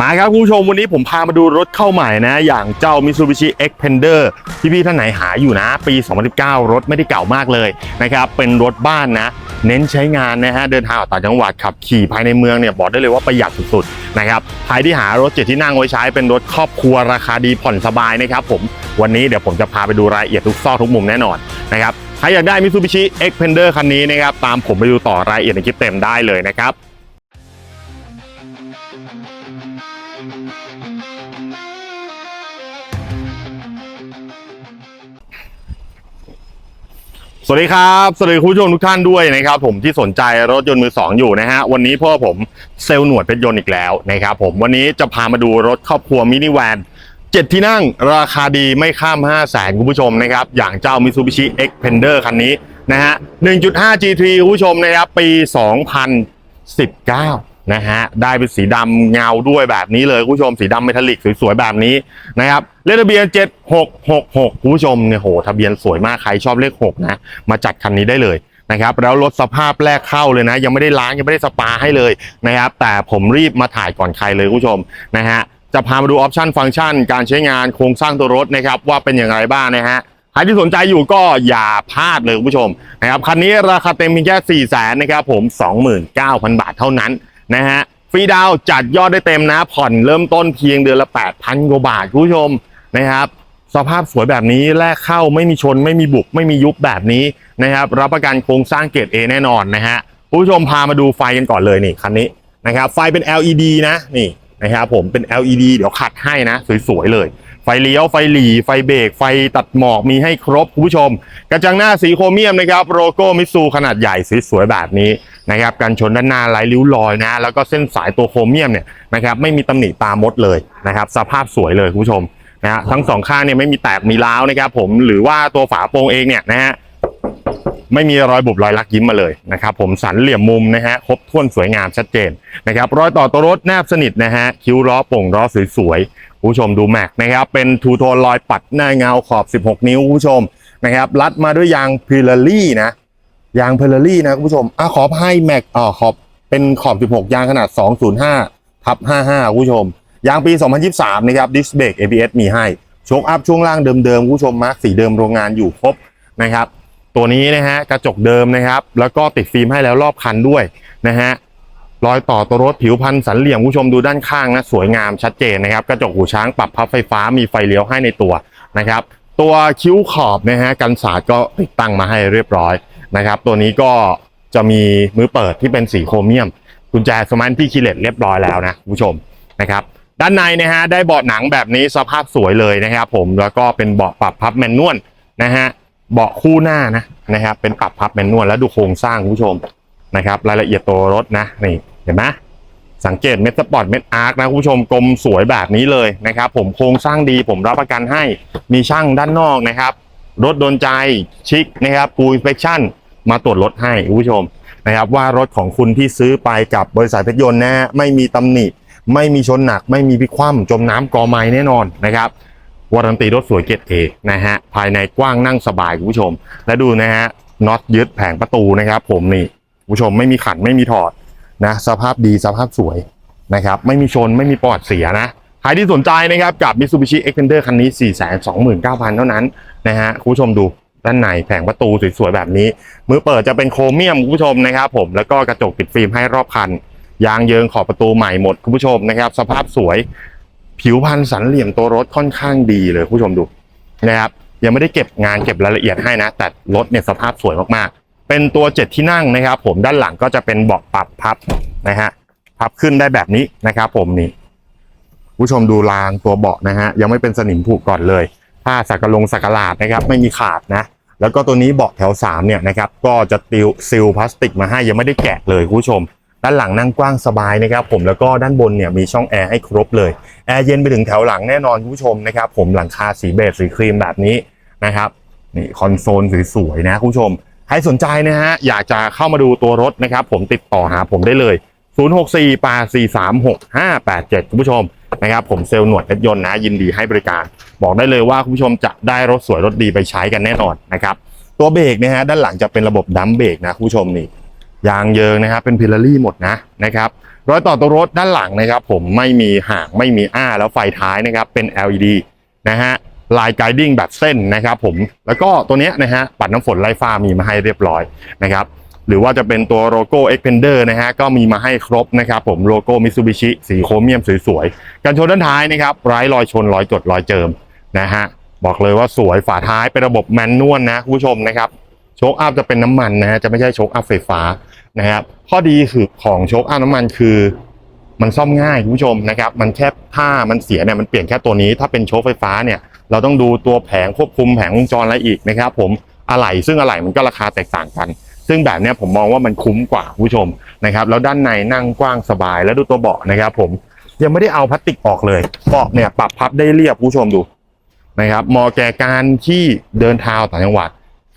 มาครับคุณผู้ชมวันนี้ผมพามาดูรถเข้าใหม่นะ อย่างเจ้า Mitsubishi Xpander ที่พี่ท่านไหนหาอยู่นะ ปี 2019 รถไม่ได้เก่ามากเลยนะครับ เป็นรถบ้านนะ เน้นใช้งานนะฮะ เดินทางออกต่างจังหวัดขับขี่ภายในเมืองเนี่ย บอกได้เลยว่าประหยัดสุดๆนะครับ ใครที่หารถเจ็ดที่นั่งไว้ใช้เป็นรถครอบครัวราคาดีผ่อนสบายนะครับผม วันนี้เดี๋ยวผมจะพาไปดูรายละเอียดทุกซอกทุกมุมแน่นอนนะครับ ใครอยากได้ Mitsubishi Xpander คันนี้นะครับ ตามผมไปดูต่อรายละเอียดในคลิปเต็มได้เลยนะครับ สวัสดีครับสวัสดีคุณผู้ชมทุกท่านด้วยนะครับผมที่สนใจรถยนต์มือสองอยู่นะฮะวันนี้พ่อผมเซลล์หนวดเพชรยนต์อีกแล้วนะครับผมวันนี้จะพามาดูรถครอบครัวมินิแวนเจ็ดที่นั่งราคาดีไม่ข้าม 5 0 0แสนคุณผู้ชมนะครับอย่างเจ้า Mitsubishi Xpander คันนี้นะฮะ1.5 GT คุณผู้ชมนะครับปี 2019 นะฮะได้เป็นสีดำเงาด้วยแบบนี้เลยคุณผู้ชมสีดำเมทัลลิกสวยๆแบบนี้นะครับเลขทะเบียน 7666คุณผู้ชมเนี่ยโหทะเบียนสวยมากใครชอบเลข6นะมาจัดคันนี้ได้เลยนะครับแล้วรถสภาพแรกเข้าเลยนะ ยังไม่ได้ล้างยังไม่ได้สปาให้เลยนะครับแต่ผมรีบมาถ่ายก่อนใครเลยคุณผู้ชมนะฮะจะพามาดูออปชันฟังก์ชัน การใช้งานโครงสร้างตัวรถนะครับว่าเป็นอย่างไรบ้างนะฮะใครที่สนใจอยู่ก็อย่าพลาดเลยคุณผู้ชมนะครับคันนี้ราคาเต็มเพียงแค่4 0 0 0 0นะครับผม 29,000 บาทเท่านั้น นะฮะฟรีดาวจัดยอดได้เต็มนะ ผ่อนเริ่มต้นเพียงเดือนละ8,000กว่าบาทคุณผู้ชมนะครับสภาพสวยแบบนี้แลกเข้าไม่มีชนไม่มีบุกไม่มียุบแบบนี้นะครับรับประกันโครงสร้างเกรด A แน่นอนนะฮะผู้ชมพามาดูไฟกันก่อนเลยนี่คันนี้นะครับไฟเป็น LED นะนี่ นะครับผมเป็น LED เดี๋ยวขัดให้นะ สวยๆเลย ไฟเลี้ยวไฟหลีไฟเบรกไฟตัดหมอกมีให้ครบคุณผู้ชม กระจังหน้าสีโครเมียมนะครับโลโก้มิซูขนาดใหญ่สวยๆแบบนี้นะครับกันชนด้านหน้าไร้ริ้วรอยนะ แล้วก็เส้นสายตัวโครเมียมเนี่ยนะครับไม่มีตำหนิตามดเลยนะครับสภาพสวยเลยคุณผู้ชมนะฮะทั้งสองข้างเนี่ยไม่มีแตกมีร้าวนะครับผมหรือว่าตัวฝาโปรงเองเนี่ยนะฮะ ไม่มีรอยบุบรอยลักยิ้มมาเลยนะครับผมสันเหลี่ยมมุมนะฮะครบถ้วนสวยงามชัดเจนนะครับรอยต่อตัวรถแนบสนิทนะฮะคิ้วล้อโป่งล้อสวยๆผู้ชมดูแม็กนะครับเป็นทูโทนรอยปัดหน้าเงาขอบ 16 นิ้วผู้ชมนะครับรัดมาด้วยยางพิลารี่นะยางพิลารี่นะคุณผู้ชมอะขอให้แม็กอ่อขอบเป็นขอบ 16 ยางขนาด 205ทับ55คุณผู้ชมยางปี 2023 นะครับดิสเบรก ABS มีให้โชคอัพช่วงล่างเดิมๆคุณผู้ชมมาร์กสีเดิมโรงงานอยู่ครบนะครับ ตัวนี้นะฮะกระจกเดิมนะครับ แล้วก็ติดฟิล์มให้แล้วรอบคันด้วยนะฮะรอยต่อตัวรถผิวพันสันเหลี่ยมคุณผู้ชมดูด้านข้างนะสวยงามชัดเจนนะครับ กระจกหูช้างปรับพับไฟฟ้ามีไฟเลี้ยวให้ในตัวนะครับ ตัวคิ้วขอบนะฮะกันสาดก็ติดตั้งมาให้เรียบร้อยนะครับ ตัวนี้ก็จะมีมือเปิดที่เป็นสีโครเมียมกุญแจสมาร์ทที่คีเลตเรียบร้อยแล้วนะคุณผู้ชมนะครับ ด้านในนะฮะได้เบาะหนังแบบนี้สภาพสวยเลยนะครับ ผมแล้วก็เป็นเบาะปรับพับแมนนวลนะฮะ เบาะคู่หน้านะนะครับ เป็นปรับพับแมนนวลแล้วดูโครงสร้างคุณผู้ชมนะครับ รายละเอียดตัวรถนะนี่เห็นไหมสังเกตเม็ดสปอร์ตเม็ดอาร์คนะคุณผู้ชมกลมสวยแบบนี้เลยนะครับ ผมโครงสร้างดีผมรับประกันให้มีช่างด้านนอกนะครับ รถโดนใจชิคนะครับกูอินเฟคชั่นมาตรวจรถให้คุณผู้ชมนะครับว่ารถของคุณที่ซื้อไปกับบริษัทเพชรยนต์นะไม่มีตำหนิ ไม่มีชนหนัก ไม่มีพิคว่ำจมน้ำกอไม้แน่นอนนะครับ วารันตีรถสวยเกรดเอนะฮะภายในกว้างนั่งสบายคุณผู้ชม และดูนะฮะน็อตยึดแผงประตูนะครับ ผมนี่คุณผู้ชมไม่มีขันไม่มีถอดนะ สภาพดีสภาพสวยนะครับ ไม่มีชนไม่มีปอดเสียนะใครที่สนใจนะครับกับ Mitsubishi Xpander คันนี้ 429,000 เท่านั้นนะฮะคุณผู้ชมดูด้านในแผงประตูสวยๆแบบนี้ มือเปิดจะเป็นโครเมียมคุณผู้ชมนะครับผมแล้วก็กระจกติดฟิล์มให้รอบคันยางเยิงขอบประตูใหม่หมดคุณผู้ชมนะครับ สภาพสวย ผิวพันธ์สันเหลี่ยมตัวรถค่อนข้างดีเลยผู้ชมดูนะครับยังไม่ได้เก็บงานเก็บรายละเอียดให้นะ แต่รถเนี่ยสภาพสวยมากๆ เป็นตัวเจ็ดที่นั่งนะครับ ผมด้านหลังก็จะเป็นเบาะปรับพับนะฮะพับขึ้นได้แบบนี้นะครับผมนี่ผู้ชมดูรางตัวเบาะนะฮะยังไม่เป็นสนิมผุก่อนเลยผ้าสักกะลงสักกะหลาดนะครับ ไม่มีขาดนะ แล้วก็ตัวนี้เบาะแถว3เนี่ยนะครับก็จะติวซิลพลาสติกมาให้ยังไม่ได้แกะเลยผู้ชม ด้านหลังนั่งกว้างสบายนะครับผมแล้วก็ด้านบนเนี่ยมีช่องแอร์ให้ครบเลยแอร์เย็นไปถึงแถวหลังแน่นอนคุณผู้ชมนะครับผมหลังคาสีเบจสีครีมแบบนี้นะครับนี่คอนโซลสวยๆนะคุณผู้ชมใครสนใจนะฮะอยากจะเข้ามาดูตัวรถนะครับผมติดต่อหาผมได้เลย 064 8 4 3 6 5 8 7 คุณผู้ชมนะครับผมเซลล์หนวดเพชรยนต์นะยินดีให้บริการ บอกได้เลยว่าคุณผู้ชมจะได้รถสวยรถดีไปใช้กันแน่นอนนะครับตัวเบรกนะฮะด้านหลังจะเป็นระบบดัมเบรกนะคุณผู้ชมนี่ ยางเยิงนะครับ เป็นพิลารี่หมดนะนะครับรอยต่อตัวรถด้านหลังนะครับ ผมไม่มีห่างไม่มีอ้าแล้วไฟท้ายนะครับ เป็น LED นะฮะลายไกดิ้งแบบเส้นนะครับผมแล้วก็ตัวเนี้ยนะฮะปัดน้ำฝนไล่ฟ้ามีมาให้เรียบร้อยนะครับหรือว่าจะเป็นตัวโลโก้ Expander นะฮะก็มีมาให้ครบนะครับผมโลโก้ Mitsubishi สีโครเมียมสวยๆ กันชนด้านท้ายนะครับไร้รอยชนรอยจดรอยเจิมนะฮะบอกเลยว่าสวยฝาท้ายเป็นระบบแมนนวลนะคุณผู้ชมนะครับโชคอัพจะเป็นน้ำมันนะฮะจะไม่ใช่โชคอัพไฟฟ้า นะครับ ข้อดีคือของโชคอัพน้ำมันคือมันซ่อมง่ายคุณผู้ชมนะครับ มันแค่ถ้ามันเสียเนี่ยมันเปลี่ยนแค่ตัวนี้ ถ้าเป็นโชคไฟฟ้าเนี่ย เราต้องดูตัวแผงควบคุมแผงวงจรอะไรอีกนะครับ ผมอะไหล่ซึ่งอะไหล่มันก็ราคาแตกต่างกัน ซึ่งแบบเนี้ยผมมองว่ามันคุ้มกว่าคุณผู้ชมนะครับ แล้วด้านในนั่งกว้างสบายแล้วดูตัวเบาะนะครับ ผมยังไม่ได้เอาพลาสติกออกเลยเบาะเนี่ยปรับพับได้เรียบคุณผู้ชมดูนะครับเหมาะแก่การที่เดินทางต่างจังหวัด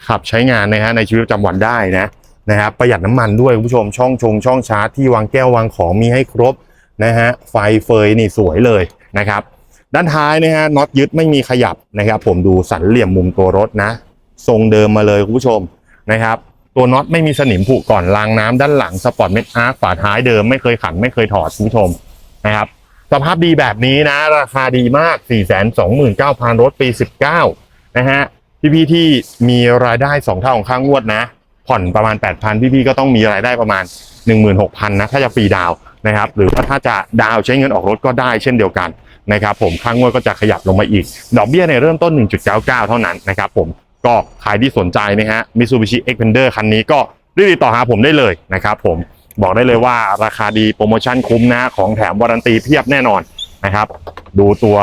ขับใช้งานนะฮะในชีวิตประจำวันได้นะ นะครับประหยัดน้ำมันด้วยคุณผู้ชมช่องชงช่องชาร์จที่วางแก้ววางของมีให้ครบนะฮะไฟเฟยนี่สวยเลยนะครับ ด้านท้ายนะฮะน็อตยึดไม่มีขยับนะครับ ผมดูสันเหลี่ยมมุมตัวรถนะ ทรงเดิมมาเลยคุณผู้ชมนะครับ ตัวน็อตไม่มีสนิมผุก่อนรางน้ำด้านหลังสปอร์ตเม็ดอาร์ฝาท้ายเดิมไม่เคยขันไม่เคยถอดคุณผู้ชมนะครับสภาพดีแบบนี้นะ ราคาดีมาก 4 2 9 0 0 0 รถปี 19 นะฮะพี่ๆที่มีรายได้ 2 เท่าของค่างวดนะ ผ่อนประมาณ 8,000 พี่ๆก็ต้องมีรายได้ประมาณ 16,000นะถ้าจะฟรีดาวนะครับหรือว่าถ้าจะดาวใช้เงินออกรถก็ได้เช่นเดียวกันนะครับผมค่างวดก็จะขยับลงมาอีก ดอกเบี้ยในเริ่มต้น 1.99 เท่านั้นนะครับผมก็ใครที่สนใจนะฮะ Mitsubishi Xpander คันนี้ก็รีบติดต่อหาผมได้เลยนะครับผมบอกได้เลยว่าราคาดีโปรโมชั่นคุ้มนะของแถมวารันตีเพียบแน่นอนนะครับ ดูตัว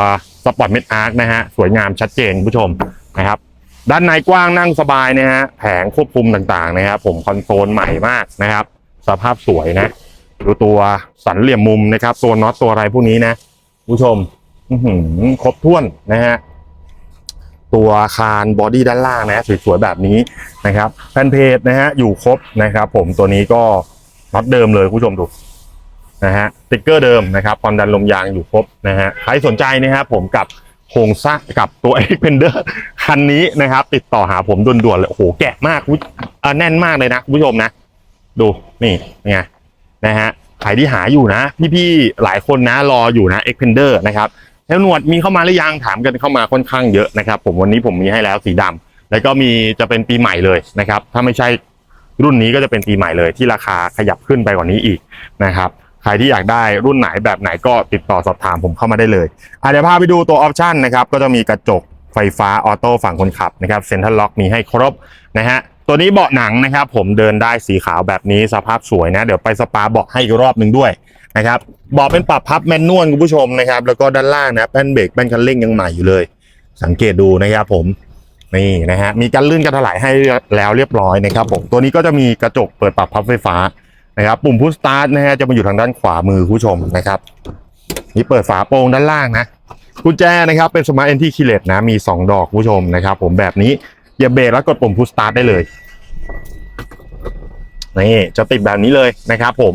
สปอร์ตเมดอาร์คนะฮะ สวยงามชัดเจนผู้ชมนะครับ ด้านในกว้างนั่งสบายนะฮะแผงควบคุมต่างๆนะครับผมคอนโซลใหม่มากนะครับ สภาพสวยนะ ดูตัวสันเหลี่ยมมุมนะครับ ตัวน็อตตัวอะไรพวกนี้นะคุณผู้ชมครบถ้วนนะฮะตัวคานบอดี้ด้านล่างนะสวยๆแบบนี้นะครับแฟนเพจนะฮะอยู่ครบนะครับ ผมตัวนี้ก็น็อตเดิมเลยคุณผู้ชมดูนะฮะติ๊กเกอร์เดิมนะครับความดันลมยางอยู่ครบนะฮะใครสนใจนะครับผมกับโครงสร้างกับตัว Xpander คันนี้นะครับ ติดต่อหาผมด่วนๆเลยโอ้โหแกะมากอแน่นมากเลยนะคุณผู้ชมนะ ดูนี่ไงนะฮะใครที่หาอยู่นะ พี่ๆหลายคนนะรออยู่นะ Xpander นะครับแล้วหนวดมีเข้ามาหรือยังถามกันเข้ามาค่อนข้างเยอะนะครับ ผมวันนี้ผมมีให้แล้วสีดำแล้วก็มีจะเป็นปีใหม่เลยนะครับ ถ้าไม่ใช่รุ่นนี้ก็จะเป็นปีใหม่เลย ที่ราคาขยับขึ้นไปกว่านี้อีกนะครับใครที่อยากได้รุ่นไหนแบบไหนก็ติดต่อสอบถามผมเข้ามาได้เลยอะเดี๋ยวพาไปดูตัวออปชันนะครับก็จะมีกระจก ไฟฟ้าออโต้ฝั่งคนขับนะครับเซ็นทรัลล็อกมีให้ครบนะฮะตัวนี้เบาะหนังนะครับผมเดินได้สีขาวแบบนี้สภาพสวยนะ เดี๋ยวไปสปาเบาะให้อีกรอบหนึ่งด้วยนะครับเบาะเป็นปรับพับแมนนวลคุณผู้ชมนะครับ แล้วก็ด้านล่างนะแป้นเบรกแป้นคันเร่งยังใหม่อยู่เลย สังเกตดูนะครับผมนี่นะฮะมีการลื่นการถลายให้แล้วเรียบร้อยนะครับผมตัวนี้ก็จะมีกระจกเปิดปรับพับไฟฟ้านะครับปุ่มพุชสตาร์ทนะฮะจะมาอยู่ทางด้านขวามือคุณผู้ชมนะครับนี่เปิดฝาโปรงด้านล่างนะ กุญแจนะครับเป็นสมาร์ทเอนที่คีเลตนะมี 2 ดอกผู้ชมนะครับ ผมแบบนี้เหยียบเบรกแล้วกดปุ่มพุชสตาร์ทได้เลยนี่จะติดแบบนี้เลยนะครับ ผม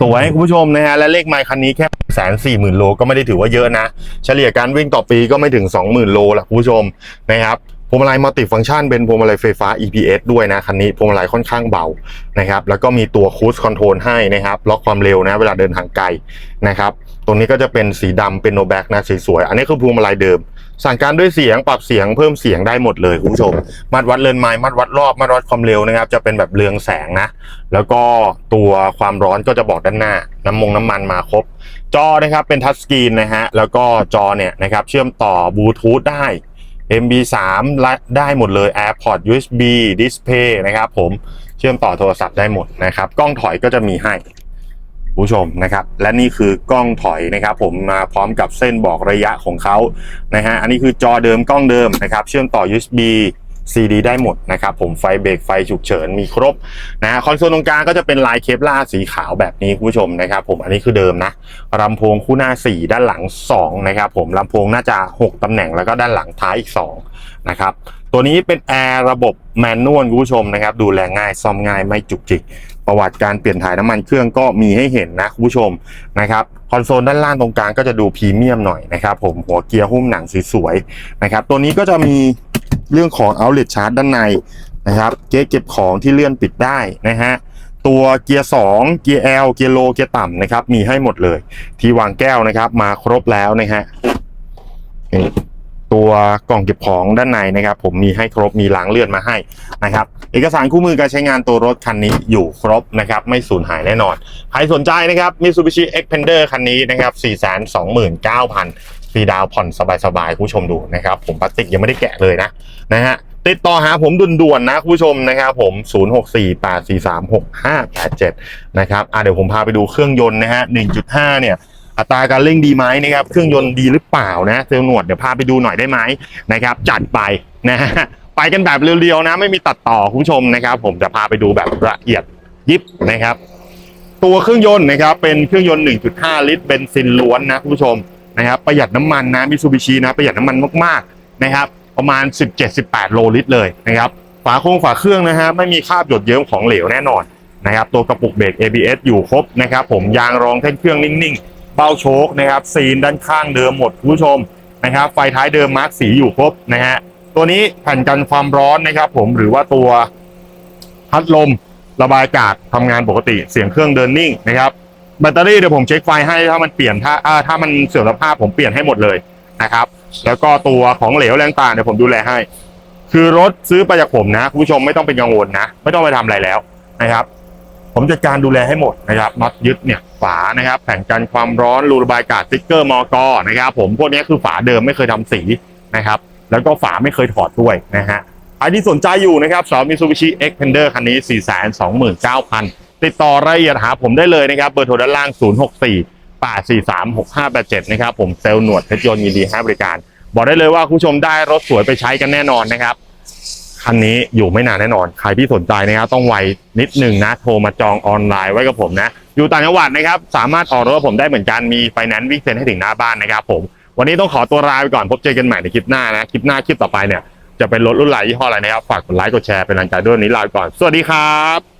สวยคุณผู้ชมนะฮะและเลขไมค์คันนี้แค่แสนสี่หมื่นโลก็ไม่ได้ถือว่าเยอะนะ เฉลี่ยการวิ่งต่อปีก็ไม่ถึง 20,000 โลละคุณผู้ชมนะครับ พวงมาลัยมัลติฟังก์ชันเป็นพวงมาลัยไฟฟ้า EPS ด้วยนะคันนี้พวงมาลัยค่อนข้างเบานะครับแล้วก็มีตัวคูสคอนโทรลให้นะครับล็อกความเร็วนะเวลาเดินทางไกลนะครับตรงนี้ก็จะเป็นสีดำเป็นโนแบ็กนะสวยๆอันนี้คือพวงมาลัยเดิม สั่งการด้วยเสียงปรับเสียงเพิ่มเสียงได้หมดเลยคุณผู้ชมมัดวัดเรือนไม้มัดวัดรอบมัดวัดความเร็วนะครับ จะเป็นแบบเรืองแสงนะแล้วก็ตัวความร้อนก็จะบอกด้านหน้า น้ำมงน้ำมันมาครบ จอนะครับเป็นทัชสกรีนนะฮะแล้วก็จอเนี่ยนะครับเชื่อมต่อบลูทูธได้ MB3 ได้หมดเลย AirPod USB Display นะครับผมเชื่อมต่อโทรศัพท์ได้หมดนะครับ กล้องถอยก็จะมีให้ผู้ชมนะครับ และนี่คือกล้องถอยนะครับ ผมมาพร้อมกับเส้นบอกระยะของเขานะฮะอันนี้คือจอเดิมกล้องเดิมนะครับ เชื่อมต่อ USB CD ได้หมดนะครับผมไฟเบรกไฟฉุกเฉินมีครบนะคอนโซลตรงกลางก็จะเป็นลายเคปลาร์สีขาวแบบนี้คุณผู้ชมนะครับผมอันนี้คือเดิมนะลำโพงคู่หน้า 4 ด้านหลัง 2 นะครับผมลำโพงน่าจะ 6ตำแหน่งแล้วก็ด้านหลังท้ายอีก 2 นะครับตัวนี้เป็นแอร์ระบบแมนนวลคุณผู้ชมนะครับดูแลง่ายซ่อมง่ายไม่จุกจิก ประวัติการเปลี่ยนถ่ายน้ำมันเครื่องก็มีให้เห็นนะคุณผู้ชมนะครับคอนโซลด้านล่างตรงกลางก็จะดูพรีเมียมหน่อยนะครับผมหัวเกียร์หุ้มหนังสวยๆนะครับตัวนี้ก็จะมี เรื่องของ outlet charge ด้านในนะครับเก๊ะเก็บของที่เลื่อนปิดได้นะฮะตัวเกียร์2เกียร์ L เกียร์โลเกียร์ต่ำนะครับมีให้หมดเลย ที่วางแก้วนะครับ มาครบแล้วนะฮะตัวกล่องเก็บของด้านในนะครับ ผมมีให้ครบมีล้างเลือดมาให้นะครับ เอกสารคู่มือการใช้งานตัวรถคันนี้อยู่ครบนะครับ ไม่สูญหายแน่นอน ใครสนใจนะครับ Mitsubishi Xpander คันนี้นะครับ 429,000 ฟรีดาวผ่อนสบายๆคุณผู้ชมดูนะครับ ผมพลาสติกยังไม่ได้แกะเลยนะนะฮะติดต่อหาผมด่วนๆนะคุณผู้ชมนะครับผม 0648436587 นะครับอะเดี๋ยวผมพาไปดูเครื่องยนต์นะฮะ 1.5 เนี่ย อัตราการเร่งดีไหมนะครับ เครื่องยนต์ดีหรือเปล่านะ เซลล์หนวดเดี๋ยวพาไปดูหน่อยได้ไหมนะครับ จัดไปนะฮะ ไปกันแบบเรียวๆนะ ไม่มีตัดต่อคุณผู้ชมนะครับ ผมจะพาไปดูแบบละเอียดยิบนะครับ ตัวเครื่องยนต์นะครับ เป็นเครื่องยนต์ 1.5 ลิตรเบนซินล้วนนะคุณผู้ชม นะครับประหยัดน้ำมันนะมิซูบิชินะประหยัดน้ำมันมากๆนะครับประมาณ 17-18 โลลิตรเลยนะครับฝาโครงฝาเครื่องนะฮะไม่มีคราบหยดเยิ้มของเหลวแน่นอนนะครับตัวกระปุกเบรก ABS อยู่ครบนะครับผมยางรองแท่นเครื่องนิ่งๆ เบ้าโชคนะครับซีนด้านข้างเดิมหมดคุณผู้ชมนะครับไฟท้ายเดิมมาร์กสีอยู่ครบนะฮะตัวนี้แผ่นกันความร้อนนะครับผมหรือว่าตัวพัดลมระบายอากาศทำงานปกติเสียงเครื่องเดินนิ่งนะครับ แบตเตอรี่เดี๋ยวผมเช็คไฟให้ถ้ามันเปลี่ยนถ้าถ้ามันเสื่อมสภาพผมเปลี่ยนให้หมดเลยนะครับ แล้วก็ตัวของเหลวแรงต่างเดี๋ยวผมดูแลให้ คือรถซื้อไปจากผมนะคุณผู้ชมไม่ต้องเป็นกังวลนะ ไม่ต้องไปทำอะไรแล้วนะครับ ผมจัดการดูแลให้หมดนะครับน็อตยึดเนี่ยฝานะครับแผ่นกันความร้อนรูระบายอากาศสติ๊กเกอร์มอกอนะครับ ผมพวกนี้คือฝาเดิมไม่เคยทำสีนะครับ แล้วก็ฝาไม่เคยถอดด้วยนะฮะใครที่สนใจอยู่นะครับสำหรับ Mitsubishi Xpander คันนี้ 429,000 ติดต่อรายละเอียดหาผมได้เลยนะครับ เบอร์โทรด้านล่าง 064 843 6587 นะครับ ผมเซลล์หนวดเพชรยนต์ยินดีให้บริการ บอกได้เลยว่าคุณผู้ชมได้รถสวยไปใช้กันแน่นอนนะครับ คันนี้อยู่ไม่นานแน่นอน ใครที่สนใจนะครับต้องไวนิดหนึ่งนะ โทรมาจองออนไลน์ไว้กับผมนะ อยู่ต่างจังหวัดนะครับ สามารถออกรถกับผมได้เหมือนกัน มีไฟแนนซ์วิ่งเซ็นให้ถึงหน้าบ้านนะครับผม วันนี้ต้องขอตัวลาไปก่อน พบเจอกันใหม่ในคลิปหน้านะ คลิปหน้าคลิปต่อไปเนี่ยจะเป็นรถรุ่นไหนยี่ห้ออะไรนะครับ ฝากกดไลค์ กดแชร์ เป็นกำลังใจด้วยวันนี้ลาไปก่อน สวัสดีครับ